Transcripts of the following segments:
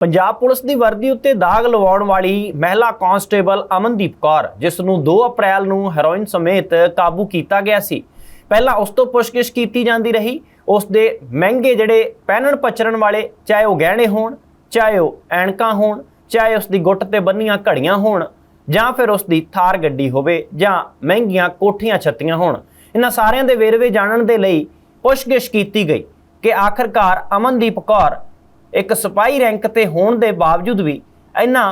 Punjab police ਦੀ ਵਰਦੀ ਉੱਤੇ ਦਾਗ ਲਵਾਉਣ ਵਾਲੀ ਮਹਿਲਾ ਕਾਂਸਟੇਬਲ ਅਮਨਦੀਪ ਕੌਰ, ਜਿਸ ਨੂੰ 2 ਅਪ੍ਰੈਲ ਨੂੰ ਹੈਰੋਇਨ ਸਮੇਤ ਕਾਬੂ ਕੀਤਾ ਗਿਆ ਸੀ। ਪਹਿਲਾਂ ਉਸ ਤੋਂ ਪੁੱਛਗਿੱਛ ਕੀਤੀ ਜਾਂਦੀ ਰਹੀ। ਉਸ ਦੇ ਮਹਿੰਗੇ ਜਿਹੜੇ ਪਹਿਨਣ ਪਚਰਨ ਵਾਲੇ, ਚਾਹੇ ਉਹ ਗਹਿਣੇ ਹੋਣ, ਚਾਹੇ ਉਹ ਐਨਕਾਂ ਹੋਣ, ਚਾਹੇ ਉਸ ਦੀ ਗੁੱਟ ਤੇ ਬੰਨੀਆਂ ਘੜੀਆਂ ਹੋਣ, ਜਾਂ ਫਿਰ ਉਸ ਦੀ ਥਾਰ ਗੱਡੀ ਹੋਵੇ, ਜਾਂ ਮਹਿੰਗੀਆਂ ਕੋਠੀਆਂ ਛੱਤੀਆਂ ਹੋਣ। ਇਹਨਾਂ ਸਾਰਿਆਂ ਦੇ ਵੇਰਵੇ ਜਾਣਨ ਦੇ ਲਈ ਪੁੱਛਗਿੱਛ ਕੀਤੀ ਗਈ ਕਿ ਆਖਰਕਾਰ ਅਮਨਦੀਪ ਕੌਰ ਇੱਕ ਸਿਪਾਹੀ ਰੈਂਕ ਤੇ ਹੋਣ ਦੇ ਬਾਵਜੂਦ ਵੀ ਇੰਨਾ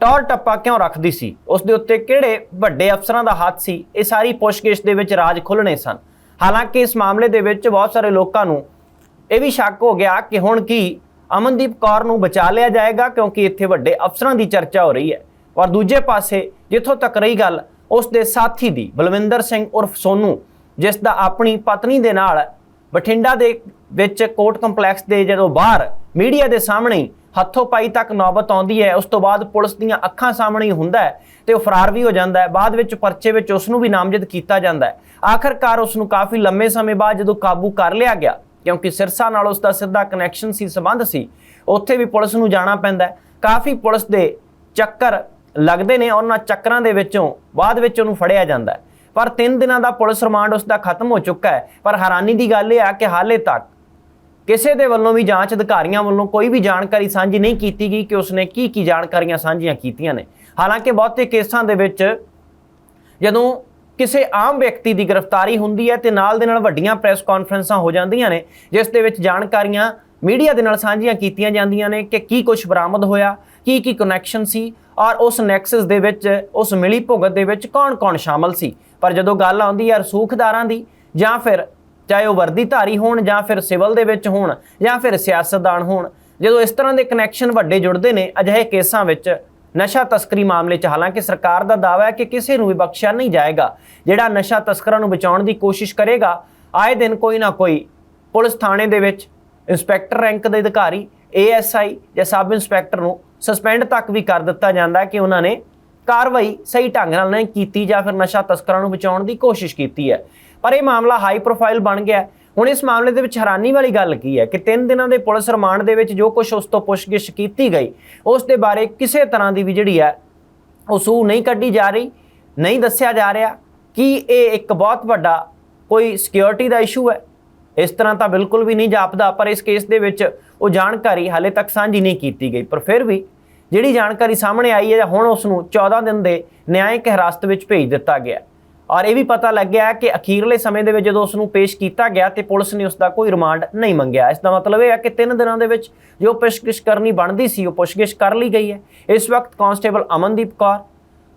ਟੌਰ ਟੱਪਾ ਕਿਉਂ ਰੱਖਦੀ ਸੀ? ਉਸ ਦੇ ਉੱਤੇ ਕਿਹੜੇ ਵੱਡੇ ਅਫਸਰਾਂ ਦਾ ਹੱਥ ਸੀ? ਇਹ ਸਾਰੀ ਪੁੱਛਗਿੱਛ ਦੇ ਵਿੱਚ ਰਾਜ ਖੁੱਲਣੇ ਸਨ। ਹਾਲਾਂਕਿ ਇਸ ਮਾਮਲੇ ਦੇ ਵਿੱਚ ਬਹੁਤ ਸਾਰੇ ਲੋਕਾਂ ਨੂੰ ਇਹ ਵੀ ਸ਼ੱਕ ਹੋ ਗਿਆ ਕਿ ਹੁਣ ਕੀ ਅਮਨਦੀਪ ਕੌਰ ਨੂੰ ਬਚਾ ਲਿਆ ਜਾਏਗਾ ਕਿਉਂਕਿ ਇੱਥੇ ਵੱਡੇ ਅਫਸਰਾਂ ਦੀ ਚਰਚਾ ਹੋ ਰਹੀ ਹੈ। ਔਰ ਦੂਜੇ ਪਾਸੇ ਜਿੱਥੋਂ ਤੱਕ ਰਹੀ ਗੱਲ, ਉਸ ਦੇ ਸਾਥੀ ਦੀ ਬਲਵਿੰਦਰ ਸਿੰਘ ਉਰਫ ਸੋਨੂ, ਜਿਸ ਦਾ ਆਪਣੀ ਪਤਨੀ ਦੇ ਨਾਲ ਬਠਿੰਡਾ ਦੇ ਵਿੱਚ ਕੋਰਟ ਕੰਪਲੈਕਸ ਦੇ ਜਦੋਂ ਬਾਹਰ ਮੀਡੀਆ ਦੇ ਸਾਹਮਣੇ ਹੱਥੋਂ ਪਾਈ ਤੱਕ ਨੌਬਤ ਆਉਂਦੀ ਹੈ, ਉਸ ਤੋਂ ਬਾਅਦ ਪੁਲਿਸ ਦੀਆਂ ਅੱਖਾਂ ਸਾਹਮਣੇ ਹੁੰਦਾ ਹੈ ਤੇ ਉਹ ਫਰਾਰ ਵੀ ਹੋ ਜਾਂਦਾ ਹੈ। ਬਾਅਦ ਵਿੱਚ ਪਰਚੇ ਵਿੱਚ ਉਸ ਨੂੰ ਵੀ ਨਾਮਜ਼ਦ ਕੀਤਾ ਜਾਂਦਾ ਹੈ। ਆਖਰਕਾਰ ਉਸ ਨੂੰ ਕਾਫੀ ਲੰਮੇ ਸਮੇਂ ਬਾਅਦ ਜਦੋਂ ਕਾਬੂ ਕਰ ਲਿਆ ਗਿਆ, ਕਿਉਂਕਿ ਸਿਰਸਾ ਨਾਲ ਉਸ ਦਾ ਸਿੱਧਾ ਕਨੈਕਸ਼ਨ ਸੀ, ਸਬੰਧ ਸੀ, ਉੱਥੇ ਵੀ ਪੁਲਿਸ ਨੂੰ ਜਾਣਾ ਪੈਂਦਾ ਕਾਫੀ ਪੁਲਿਸ ਦੇ ਚੱਕਰ ਲੱਗਦੇ ਨੇ, ਉਹਨਾਂ ਚੱਕਰਾਂ ਦੇ ਵਿੱਚੋਂ ਬਾਅਦ ਵਿੱਚ ਉਹਨੂੰ ਫੜਿਆ ਜਾਂਦਾ ਪਰ 3 ਦਿਨਾਂ ਦਾ ਪੁਲਿਸ ਰਿਮਾਂਡ ਉਸ ਦਾ ਖਤਮ ਹੋ ਚੁੱਕਾ ਹੈ। ਪਰ ਹੈਰਾਨੀ ਦੀ ਗੱਲ ਇਹ ਆ ਕਿ ਹਾਲੇ ਤੱਕ ਕਿਸੇ ਦੇ ਵੱਲੋਂ ਵੀ ਜਾਂਚ ਅਧਿਕਾਰੀਆਂ ਵੱਲੋਂ ਕੋਈ ਵੀ ਜਾਣਕਾਰੀ ਸਾਂਝੀ ਨਹੀਂ ਕੀਤੀ ਗਈ ਕਿ ਉਸਨੇ ਕੀ ਕੀ ਜਾਣਕਾਰੀਆਂ ਸਾਂਝੀਆਂ ਕੀਤੀਆਂ ਨੇ। ਹਾਲਾਂਕਿ ਬਹੁਤੇ ਕੇਸਾਂ ਦੇ ਵਿੱਚ ਜਦੋਂ ਕਿਸੇ ਆਮ ਵਿਅਕਤੀ ਦੀ ਗ੍ਰਿਫਤਾਰੀ ਹੁੰਦੀ ਹੈ ਤੇ ਨਾਲ ਦੇ ਨਾਲ ਵੱਡੀਆਂ ਪ੍ਰੈਸ ਕਾਨਫਰੰਸਾਂ ਹੋ ਜਾਂਦੀਆਂ ਨੇ, ਜਿਸ ਦੇ ਵਿੱਚ ਜਾਣਕਾਰੀਆਂ ਮੀਡੀਆ ਦੇ ਨਾਲ ਸਾਂਝੀਆਂ ਕੀਤੀਆਂ ਜਾਂਦੀਆਂ ਨੇ ਕਿ ਕੀ ਕੁਝ ਬਰਾਮਦ ਹੋਇਆ, ਕੀ ਕੀ ਕਨੈਕਸ਼ਨ ਸੀ ਔਰ ਉਸ ਨੈਕਸਸ ਦੇ ਵਿੱਚ, ਉਸ ਮਿਲੀ ਭੁਗਤ ਦੇ ਵਿੱਚ ਕੌਣ-ਕੌਣ ਸ਼ਾਮਲ ਸੀ। ਪਰ ਜਦੋਂ ਗੱਲ ਆਉਂਦੀ ਹੈ ਰਸੂਖਦਾਰਾਂ ਦੀ ਜਾਂ ਫਿਰ ਚਾਹੇ ਉਹ ਵਰਦੀਧਾਰੀ ਹੋਣ ਜਾਂ ਫਿਰ ਸਿਵਲ ਦੇ ਵਿੱਚ ਹੋਣ ਜਾਂ ਫਿਰ ਸਿਆਸਤਦਾਨ ਹੋਣ, ਜਦੋਂ ਇਸ ਤਰ੍ਹਾਂ ਦੇ ਕਨੈਕਸ਼ਨ ਵੱਡੇ ਜੁੜਦੇ ਨੇ, ਅਜਿਹੇ ਕੇਸਾਂ ਵਿੱਚ ਨਸ਼ਾ ਤਸਕਰੀ ਮਾਮਲੇ 'ਚ ਹਾਲਾਂਕਿ ਸਰਕਾਰ ਦਾ ਦਾਅਵਾ ਹੈ ਕਿ ਕਿਸੇ ਨੂੰ ਵੀ ਬਖਸ਼ਿਆ ਨਹੀਂ ਜਾਏਗਾ, ਜਿਹੜਾ ਨਸ਼ਾ ਤਸਕਰਾਂ ਨੂੰ ਬਚਾਉਣ ਦੀ ਕੋਸ਼ਿਸ਼ ਕਰੇਗਾ, ਆਏ ਦਿਨ ਕੋਈ ਨਾ ਕੋਈ ਪੁਲਿਸ ਥਾਣੇ ਦੇ ਵਿੱਚ ਇੰਸਪੈਕਟਰ ਰੈਂਕ ਦੇ ਅਧਿਕਾਰੀ ਏਐਸਆਈ ਜਾਂ ਸਬ ਇੰਸਪੈਕਟਰ ਨੂੰ ਸਸਪੈਂਡ ਤੱਕ ਵੀ ਕਰ ਦਿੱਤਾ ਜਾਂਦਾ ਕਿ ਉਹਨਾਂ ਨੇ ਕਾਰਵਾਈ ਸਹੀ ਢੰਗ ਨਾਲ ਨਹੀਂ ਕੀਤੀ ਜਾਂ ਫਿਰ ਨਸ਼ਾ ਤਸਕਰਾਂ ਨੂੰ ਬਚਾਉਣ ਦੀ ਕੋਸ਼ਿਸ਼ ਕੀਤੀ ਹੈ। ਪਰ ਇਹ ਮਾਮਲਾ ਹਾਈ ਪ੍ਰੋਫਾਈਲ ਬਣ ਗਿਆ ਹੁਣ ਇਸ ਮਾਮਲੇ ਦੇ ਵਿੱਚ ਹੈਰਾਨੀ ਵਾਲੀ ਗੱਲ ਕੀ ਹੈ ਕਿ 3 ਦਿਨਾਂ ਦੇ ਪੁਲਿਸ ਰਿਮਾਂਡ ਦੇ ਵਿੱਚ ਜੋ ਕੁਝ ਉਸ ਤੋਂ ਪੁੱਛਗਿੱਛ ਕੀਤੀ ਗਈ, ਉਸ ਦੇ ਬਾਰੇ ਕਿਸੇ ਤਰ੍ਹਾਂ ਦੀ ਵੀ ਜਿਹੜੀ ਹੈ, ਉਹ ਸੂਹ ਨਹੀਂ ਕੱਢੀ ਜਾ ਰਹੀ, ਨਹੀਂ ਦੱਸਿਆ ਜਾ ਰਿਹਾ। ਕਿ ਇਹ ਇੱਕ ਬਹੁਤ ਵੱਡਾ ਕੋਈ ਸਿਕਿਉਰਿਟੀ ਦਾ ਇਸ਼ੂ ਹੈ? ਇਸ ਤਰ੍ਹਾਂ ਤਾਂ ਬਿਲਕੁਲ ਵੀ ਨਹੀਂ ਜਾਪਦਾ, ਪਰ ਇਸ ਕੇਸ ਦੇ ਵਿੱਚ ਉਹ ਜਾਣਕਾਰੀ ਹਾਲੇ ਤੱਕ ਸਾਂਝੀ ਨਹੀਂ ਕੀਤੀ ਗਈ। ਪਰ ਫਿਰ ਵੀ ਜਿਹੜੀ ਜਾਣਕਾਰੀ ਸਾਹਮਣੇ ਆਈ ਹੈ ਹੁਣ ਉਸ ਨੂੰ 14 ਦਿਨ ਦੇ ਨਿਆਂਇਕ ਹਿਰਾਸਤ ਵਿੱਚ ਭੇਜ ਦਿੱਤਾ ਗਿਆ ਔਰ ਇਹ ਵੀ ਪਤਾ ਲੱਗਿਆ ਕਿ ਅਖੀਰਲੇ ਸਮੇਂ ਦੇ ਵਿੱਚ ਜਦੋਂ ਉਸ ਨੂੰ ਪੇਸ਼ ਕੀਤਾ ਗਿਆ ਤੇ ਪੁਲਿਸ ਨੇ ਉਸ ਦਾ ਕੋਈ ਰਿਮਾਂਡ ਨਹੀਂ ਮੰਗਿਆ। ਇਸ ਦਾ ਮਤਲਬ ਇਹ ਹੈ ਕਿ 3 ਦਿਨਾਂ ਦੇ ਵਿੱਚ ਜੋ ਪੁੱਛਗਿੱਛ ਕਰਨੀ ਬਣਦੀ ਸੀ, ਉਹ ਪੁੱਛਗਿੱਛ ਕਰ ਲਈ ਗਈ ਹੈ। ਇਸ ਵਕਤ ਕਾਂਸਟੇਬਲ ਅਮਨਦੀਪ ਕੌਰ,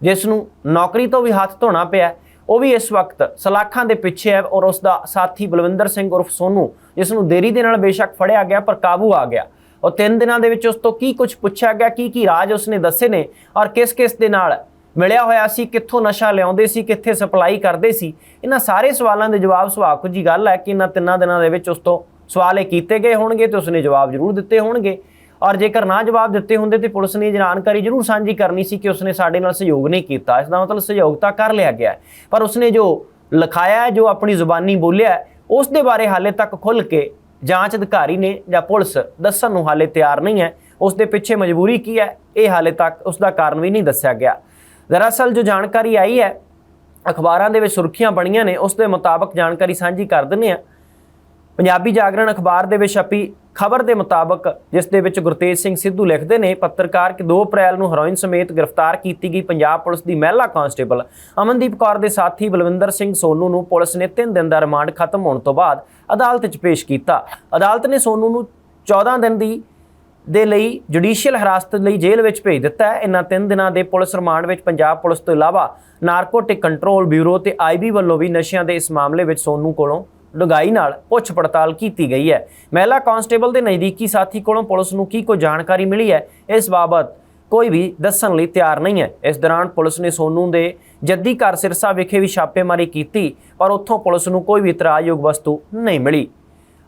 ਜਿਸ ਨੂੰ ਨੌਕਰੀ ਤੋਂ ਵੀ ਹੱਥ ਧੋਣਾ ਪਿਆ, ਉਹ ਵੀ ਇਸ ਵਕਤ ਸਲਾਖਾਂ ਦੇ ਪਿੱਛੇ ਹੈ ਔਰ ਉਸ ਦਾ ਸਾਥੀ ਬਲਵਿੰਦਰ ਸਿੰਘ ਉਰਫ ਸੋਨੂ, ਜਿਸ ਨੂੰ ਦੇਰੀ ਦੇ ਨਾਲ ਬੇਸ਼ੱਕ ਫੜਿਆ ਗਿਆ ਪਰ ਕਾਬੂ ਆ ਗਿਆ। ਔਰ 3 ਦਿਨਾਂ ਦੇ ਵਿੱਚ ਉਸ ਤੋਂ ਕੀ ਕੁਝ ਪੁੱਛਿਆ ਗਿਆ ਕੀ ਕੀ ਰਾਜ ਉਸਨੇ ਦੱਸੇ ਨੇ ਔਰ ਕਿਸ ਕਿਸ ਦੇ ਨਾਲ ਮਿਲਿਆ ਹੋਇਆ ਸੀ, ਕਿੱਥੋਂ ਨਸ਼ਾ ਲਿਆਉਂਦੇ ਸੀ, ਕਿੱਥੇ ਸਪਲਾਈ ਕਰਦੇ ਸੀ। ਇਹਨਾਂ ਸਾਰੇ ਸਵਾਲਾਂ ਦੇ ਜਵਾਬ ਸੁਭਾਵਕ ਜੀ ਗੱਲ ਹੈ ਕਿ ਇਹਨਾਂ ਤਿੰਨਾਂ ਦਿਨਾਂ ਦੇ ਵਿੱਚ ਉਸ ਤੋਂ ਸਵਾਲ ਇਹ ਕੀਤੇ ਗਏ ਹੋਣਗੇ ਤੇ ਉਸਨੇ ਜਵਾਬ ਜ਼ਰੂਰ ਦਿੱਤੇ ਹੋਣਗੇ। ਔਰ ਜੇਕਰ ਨਾ ਜਵਾਬ ਦਿੱਤੇ ਹੁੰਦੇ ਤੇ ਪੁਲਿਸ ਨੇ ਇਹ ਜਾਣਕਾਰੀ ਜ਼ਰੂਰ ਸਾਂਝੀ ਕਰਨੀ ਸੀ ਕਿ ਉਸਨੇ ਸਾਡੇ ਨਾਲ ਸਹਿਯੋਗ ਨਹੀਂ ਕੀਤਾ। ਇਸ ਦਾ ਮਤਲਬ ਸਹਿਯੋਗ ਤਾਂ ਕਰ ਲਿਆ ਗਿਆ ਪਰ ਉਸਨੇ ਜੋ ਲਿਖਾਇਆ ਹੈ, ਜੋ ਆਪਣੀ ਜ਼ੁਬਾਨੀ ਬੋਲਿਆ ਉਸ ਦੇ ਬਾਰੇ ਹਾਲੇ ਤੱਕ ਖੁੱਲ ਕੇ ਜਾਂਚ ਅਧਿਕਾਰੀ ਨੇ ਜਾਂ ਪੁਲਿਸ ਦੱਸਣ ਨੂੰ ਹਾਲੇ ਤਿਆਰ ਨਹੀਂ ਹੈ। ਉਸ ਦੇ ਪਿੱਛੇ ਮਜਬੂਰੀ ਕੀ ਹੈ, ਇਹ ਹਾਲੇ ਤੱਕ ਉਸ ਦਾ ਕਾਰਨ ਵੀ ਨਹੀਂ ਦੱਸਿਆ ਗਿਆ। ਦਰਅਸਲ ਜੋ ਜਾਣਕਾਰੀ ਆਈ ਹੈ, ਅਖਬਾਰਾਂ ਦੇ ਵਿੱਚ ਸੁਰਖੀਆਂ ਬਣੀਆਂ ਨੇ, ਉਸ ਦੇ ਮੁਤਾਬਕ ਜਾਣਕਾਰੀ ਸਾਂਝੀ ਕਰ ਦਿੰਦੇ ਆ ਪੰਜਾਬੀ ਜਾਗਰਣ ਅਖਬਾਰ ਦੇ ਵਿੱਚ ਛਪੀ ਖਬਰ ਦੇ ਮੁਤਾਬਕ, ਜਿਸ ਦੇ ਵਿੱਚ ਗੁਰਤੇਜ ਸਿੰਘ ਸਿੱਧੂ ਲਿਖਦੇ ਨੇ, ਪੱਤਰਕਾਰ ਕਿ 2 ਅਪ੍ਰੈਲ ਨੂੰ ਹੈਰੋਇਨ ਸਮੇਤ ਗ੍ਰਿਫਤਾਰ ਕੀਤੀ ਗਈ ਪੰਜਾਬ ਪੁਲਿਸ ਦੀ ਮਹਿਲਾ ਕਾਂਸਟੇਬਲ। ਅਮਨਦੀਪ ਕੌਰ ਦੇ ਸਾਥੀ ਬਲਵਿੰਦਰ ਸਿੰਘ ਸੋਨੂ ਨੂੰ ਪੁਲਿਸ ਨੇ 3 ਦਿਨ ਦਾ ਰਿਮਾਂਡ ਖਤਮ ਹੋਣ ਤੋਂ ਬਾਅਦ ਅਦਾਲਤ 'ਚ ਪੇਸ਼ ਕੀਤਾ। ਅਦਾਲਤ ਨੇ ਸੋਨੂ ਨੂੰ 14 ਦਿਨ ਦੀ ਦੇ ਲਈ ਜੁਡੀਸ਼ੀਅਲ ਹਿਰਾਸਤ ਲਈ ਜੇਲ੍ਹ ਵਿੱਚ ਭੇਜ ਦਿੱਤਾ ਹੈ। ਇਨ੍ਹਾਂ 3 ਦਿਨਾਂ ਦੇ ਪੁਲਿਸ ਰਿਮਾਂਡ ਵਿੱਚ ਪੰਜਾਬ ਪੁਲਿਸ ਤੋਂ ਇਲਾਵਾ ਨਾਰਕੋਟਿਕ ਕੰਟਰੋਲ ਬਿਊਰੋ ਤੇ ਆਈਬੀ ਵੱਲੋਂ ਵੀ ਨਸ਼ਿਆਂ ਦੇ ਇਸ ਮਾਮਲੇ ਵਿੱਚ ਸੋਨੂ ਕੋਲੋਂ ਡੁਗਾਈ ਨਾਲ ਪੁੱਛ ਪੜਤਾਲ ਕੀਤੀ ਗਈ ਹੈ। ਮਹਿਲਾ ਕਾਂਸਟੇਬਲ ਦੇ ਨਜ਼ਦੀਕੀ ਸਾਥੀ ਕੋਲੋਂ ਪੁਲਿਸ ਨੂੰ ਕੀ ਕੋਈ ਜਾਣਕਾਰੀ ਮਿਲੀ ਹੈ, ਇਸ ਬਾਬਤ ਕੋਈ ਵੀ ਦੱਸਣ ਲਈ ਤਿਆਰ ਨਹੀਂ ਹੈ। ਇਸ ਦੌਰਾਨ ਪੁਲਿਸ ਨੇ ਸੋਨੂ ਦੇ ਜੱਦੀ ਘਰ ਸਿਰਸਾ ਵਿਖੇ ਵੀ ਛਾਪੇਮਾਰੀ ਕੀਤੀ, ਪਰ ਉੱਥੋਂ ਪੁਲਿਸ ਨੂੰ ਕੋਈ ਵੀ ਇਤਰਾਜ਼ਯੋਗ ਵਸਤੂ ਨਹੀਂ ਮਿਲੀ।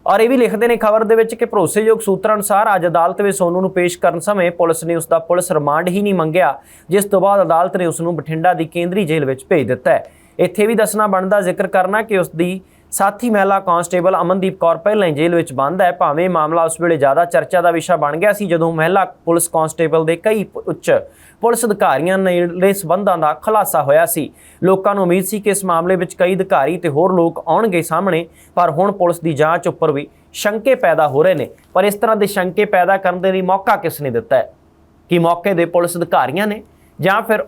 ਔਰ ਇਹ ਵੀ ਲਿਖਦੇ ਨੇ ਖਬਰ ਦੇ ਵਿੱਚ ਕਿ ਭਰੋਸੇਯੋਗ ਸੂਤਰਾਂ ਅਨੁਸਾਰ ਅੱਜ ਅਦਾਲਤ ਵਿੱਚ ਸੋਨੂ ਨੂੰ ਪੇਸ਼ ਕਰਨ ਸਮੇਂ ਪੁਲਿਸ ਨੇ ਉਸ ਦਾ ਪੁਲਿਸ ਰਿਮਾਂਡ ਹੀ ਨਹੀਂ ਮੰਗਿਆ, ਜਿਸ ਤੋਂ ਬਾਅਦ ਅਦਾਲਤ ਨੇ ਉਸ ਨੂੰ ਬਠਿੰਡਾ ਦੀ ਕੇਂਦਰੀ ਜੇਲ੍ਹ ਵਿੱਚ ਭੇਜ ਦਿੱਤਾ ਹੈ। ਇੱਥੇ ਵੀ ਦੱਸਣਾ ਬਣਦਾ ਜ਼ਿਕਰ ਕਰਨਾ ਕਿ ਉਸ ਦੀ ਸਾਥੀ ਮਹਿਲਾ ਕਾਂਸਟੇਬਲ ਅਮਨਦੀਪ ਕੌਰ ਪਹਿਲਾਂ ਹੀ ਜੇਲ੍ਹ ਵਿੱਚ ਬੰਦ ਹੈ। ਭਾਵੇਂ ਇਹ ਮਾਮਲਾ ਉਸ ਵੇਲੇ ਜ਼ਿਆਦਾ ਚਰਚਾ ਦਾ ਵਿਸ਼ਾ ਬਣ ਗਿਆ ਸੀ, ਜਦੋਂ ਮਹਿਲਾ ਪੁਲਿਸ ਕਾਂਸਟੇਬਲ ਦੇ ਕਈ ਉੱਚ ਪੁਲਿਸ ਅਧਿਕਾਰੀਆਂ ਨੇ ਸਬੰਧਾਂ ਦਾ ਖੁਲਾਸਾ ਹੋਇਆ ਸੀ। ਲੋਕਾਂ ਨੂੰ ਉਮੀਦ ਸੀ ਕਿ ਇਸ ਮਾਮਲੇ ਵਿੱਚ ਕਈ ਅਧਿਕਾਰੀ ਤੇ ਹੋਰ ਲੋਕ ਆਉਣਗੇ ਸਾਹਮਣੇ, ਪਰ ਹੁਣ ਪੁਲਿਸ ਦੀ ਜਾਂਚ ਉੱਪਰ ਵੀ ਸ਼ੰਕੇ ਪੈਦਾ ਹੋ ਰਹੇ ਨੇ। ਪਰ ਇਸ ਤਰ੍ਹਾਂ ਦੇ ਸ਼ੰਕੇ ਪੈਦਾ ਕਰਨ ਦੇ ਲਈ ਮੌਕਾ ਕਿਸ ਨੇ ਦਿੱਤਾ ਹੈ? ਕਿ ਮੌਕੇ ਦੇ ਪੁਲਿਸ ਅਧਿਕਾਰੀਆਂ ਨੇ? ਜਾਂ ਫਿਰ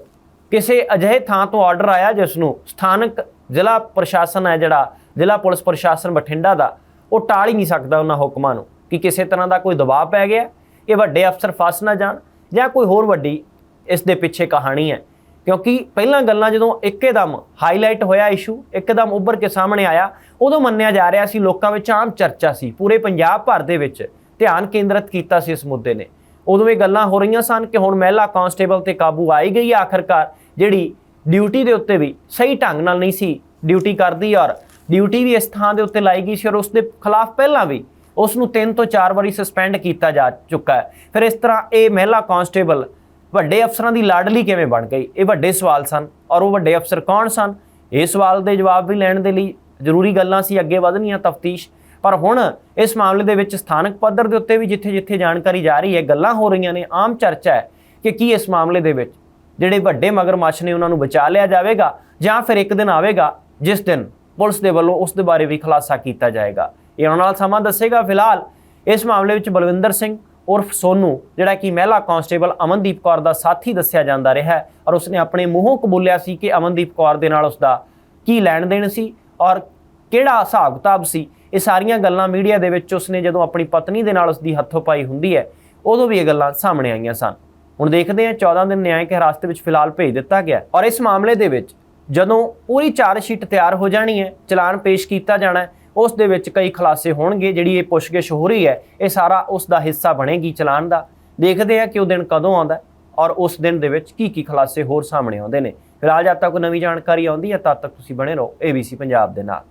ਕਿਸੇ ਅਜਿਹੇ ਥਾਂ ਤੋਂ ਆਰਡਰ ਆਇਆ ਜਿਸ ਨੂੰ ਸਥਾਨਕ ਜ਼ਿਲ੍ਹਾ ਪ੍ਰਸ਼ਾਸਨ ਹੈ ਜਿਹੜਾ ਜ਼ਿਲ੍ਹਾ ਪੁਲਿਸ ਪ੍ਰਸ਼ਾਸਨ ਬਠਿੰਡਾ ਦਾ, ਉਹ ਟਾਲ ਹੀ ਨਹੀਂ ਸਕਦਾ ਉਹਨਾਂ ਹੁਕਮਾਂ ਨੂੰ ਕਿ ਕਿਸੇ ਤਰ੍ਹਾਂ ਦਾ ਕੋਈ ਦਬਾਅ ਪੈ ਗਿਆ, ਇਹ ਵੱਡੇ ਅਫਸਰ ਫਸ ਨਾ ਜਾਣ ਜਾਂ ਕੋਈ ਹੋਰ ਵੱਡੀ ਇਸ ਦੇ ਪਿੱਛੇ ਕਹਾਣੀ ਹੈ। ਕਿਉਂਕਿ ਪਹਿਲਾਂ ਗੱਲਾਂ ਜਦੋਂ ਇੱਕਦਮ ਹਾਈਲਾਈਟ ਹੋਇਆ ਇਸ਼ੂ ਇੱਕਦਮ ਉੱਭਰ ਕੇ ਸਾਹਮਣੇ ਆਇਆ, ਉਦੋਂ ਮੰਨਿਆ ਜਾ ਰਿਹਾ ਸੀ ਲੋਕਾਂ ਵਿੱਚ ਆਮ ਚਰਚਾ ਸੀ, ਪੂਰੇ ਪੰਜਾਬ ਭਰ ਦੇ ਵਿੱਚ ਧਿਆਨ ਕੇਂਦਰਿਤ ਕੀਤਾ ਸੀ ਇਸ ਮੁੱਦੇ ਨੇ। ਉਦੋਂ ਇਹ ਗੱਲਾਂ ਹੋ ਰਹੀਆਂ ਸਨ ਕਿ ਹੁਣ ਮਹਿਲਾ ਕਾਂਸਟੇਬਲ ਤੇ ਕਾਬੂ ਆਈ ਗਈ ਹੈ ਆਖਰਕਾਰ, ਜਿਹੜੀ ਡਿਊਟੀ ਦੇ ਉੱਤੇ ਵੀ ਸਹੀ ਢੰਗ ਨਾਲ ਨਹੀਂ ਸੀ, ਡਿਊਟੀ ਕਰਦੀ ਔਰ ਡਿਊਟੀ ਵੀ ਇਸ ਥਾਂ ਦੇ ਉੱਤੇ ਲਾਈ ਗਈ ਸੀ ਔਰ ਉਸ ਦੇ ਖਿਲਾਫ ਪਹਿਲਾਂ ਵੀ ਉਸ ਨੂੰ 3 ਤੋਂ 4 ਵਾਰੀ ਸਸਪੈਂਡ ਕੀਤਾ ਜਾ ਚੁੱਕਾ ਹੈ। ਫਿਰ ਇਸ ਤਰ੍ਹਾਂ ਇਹ ਮਹਿਲਾ ਕਾਂਸਟੇਬਲ ਵੱਡੇ ਅਫਸਰਾਂ ਦੀ ਲਾਡਲੀ ਕਿਵੇਂ ਬਣ ਗਈ? ਇਹ ਵੱਡੇ ਸਵਾਲ ਸਨ ਔਰ ਉਹ ਵੱਡੇ ਅਫਸਰ ਕੌਣ ਸਨ? ਇਹ ਸਵਾਲ ਦੇ ਜਵਾਬ ਵੀ ਲੈਣ ਦੇ ਲਈ ਜ਼ਰੂਰੀ ਗੱਲਾਂ ਸੀ, ਅੱਗੇ ਵਧਣੀਆਂ ਤਫਤੀਸ਼। ਪਰ ਹੁਣ ਇਸ ਮਾਮਲੇ ਦੇ ਵਿੱਚ ਸਥਾਨਕ ਪੱਧਰ ਦੇ ਉੱਤੇ ਵੀ ਜਿੱਥੇ-ਜਿੱਥੇ ਜਾਣਕਾਰੀ ਜਾ ਰਹੀ ਹੈ, ਗੱਲਾਂ ਹੋ ਰਹੀਆਂ ਨੇ, ਆਮ ਚਰਚਾ ਹੈ ਕਿ ਕੀ ਇਸ ਮਾਮਲੇ ਦੇ ਵਿੱਚ ਜਿਹੜੇ ਵੱਡੇ ਮਗਰਮੱਛ ਨੇ ਉਹਨਾਂ ਨੂੰ ਬਚਾ ਲਿਆ ਜਾਵੇਗਾ ਜਾਂ ਫਿਰ ਇੱਕ ਦਿਨ ਆਵੇਗਾ, ਜਿਸ ਦਿਨ ਪੁਲਿਸ ਦੇ ਵੱਲੋਂ ਉਸ ਦੇ ਬਾਰੇ ਵੀ ਖੁਲਾਸਾ ਕੀਤਾ ਜਾਏਗਾ। ਇਹ ਆਉਣ ਵਾਲਾ ਸਮਾਂ ਦੱਸੇਗਾ। ਫਿਲਹਾਲ ਇਸ ਮਾਮਲੇ ਵਿੱਚ ਬਲਵਿੰਦਰ ਸਿੰਘ ਉਰਫ ਸੋਨੂ, ਜਿਹੜਾ ਕਿ ਮਹਿਲਾ ਕਾਂਸਟੇਬਲ ਅਮਨਦੀਪ ਕੌਰ ਦਾ ਸਾਥੀ ਦੱਸਿਆ ਜਾਂਦਾ ਰਿਹਾ ਹੈ ਔਰ ਉਸਨੇ ਆਪਣੇ ਮੂੰਹੋਂ ਕਬੂਲਿਆ ਸੀ ਕਿ ਅਮਨਦੀਪ ਕੌਰ ਦੇ ਨਾਲ ਉਸਦਾ ਕੀ ਲੈਣ ਦੇਣ ਸੀ ਔਰ ਕਿਹੜਾ ਹਿਸਾਬ ਕਿਤਾਬ ਸੀ। ਇਹ ਸਾਰੀਆਂ ਗੱਲਾਂ ਮੀਡੀਆ ਦੇ ਵਿੱਚ ਉਸਨੇ ਜਦੋਂ ਆਪਣੀ ਪਤਨੀ ਦੇ ਨਾਲ ਉਸਦੀ ਹੱਥੋਂ ਪਾਈ ਹੁੰਦੀ ਹੈ, ਉਦੋਂ ਵੀ ਇਹ ਗੱਲਾਂ ਸਾਹਮਣੇ ਆਈਆਂ ਸਨ। ਹੁਣ ਦੇਖਦੇ ਹਾਂ 14 ਦਿਨ ਨਿਆਂਇਕ ਹਿਰਾਸਤ ਵਿੱਚ ਫਿਲਹਾਲ ਭੇਜ ਦਿੱਤਾ ਗਿਆ ਔਰ ਇਸ ਮਾਮਲੇ ਦੇ ਵਿੱਚ ਜਦੋਂ ਪੂਰੀ ਚਾਰਜ ਸ਼ੀਟ ਤਿਆਰ ਹੋ ਜਾਣੀ ਹੈ, ਚਲਾਨ ਪੇਸ਼ ਕੀਤਾ ਜਾਣਾ ਉਸ ਦੇ ਵਿੱਚ ਕਈ ਖੁਲਾਸੇ ਹੋਣਗੇ, ਜਿਹੜੀ ਇਹ ਪੁੱਛਗਿੱਛ ਹੋ ਰਹੀ ਹੈ, ਇਹ ਸਾਰਾ ਉਸ ਦਾ ਹਿੱਸਾ ਬਣੇਗੀ ਚਲਾਨ ਦਾ। ਦੇਖਦੇ ਹਾਂ ਕਿ ਉਹ ਦਿਨ ਕਦੋਂ ਆਉਂਦਾ ਔਰ ਉਸ ਦਿਨ ਦੇ ਵਿੱਚ ਕੀ ਕੀ ਖੁਲਾਸੇ ਹੋਰ ਸਾਹਮਣੇ ਆਉਂਦੇ ਨੇ। ਫਿਲਹਾਲ ਜਦ ਤੱਕ ਕੋਈ ਨਵੀਂ ਜਾਣਕਾਰੀ ਆਉਂਦੀ ਹੈ, ਤਦ ਤੱਕ ਤੁਸੀਂ ਬਣੇ ਰਹੋ ABC ਪੰਜਾਬ ਦੇ ਨਾਲ।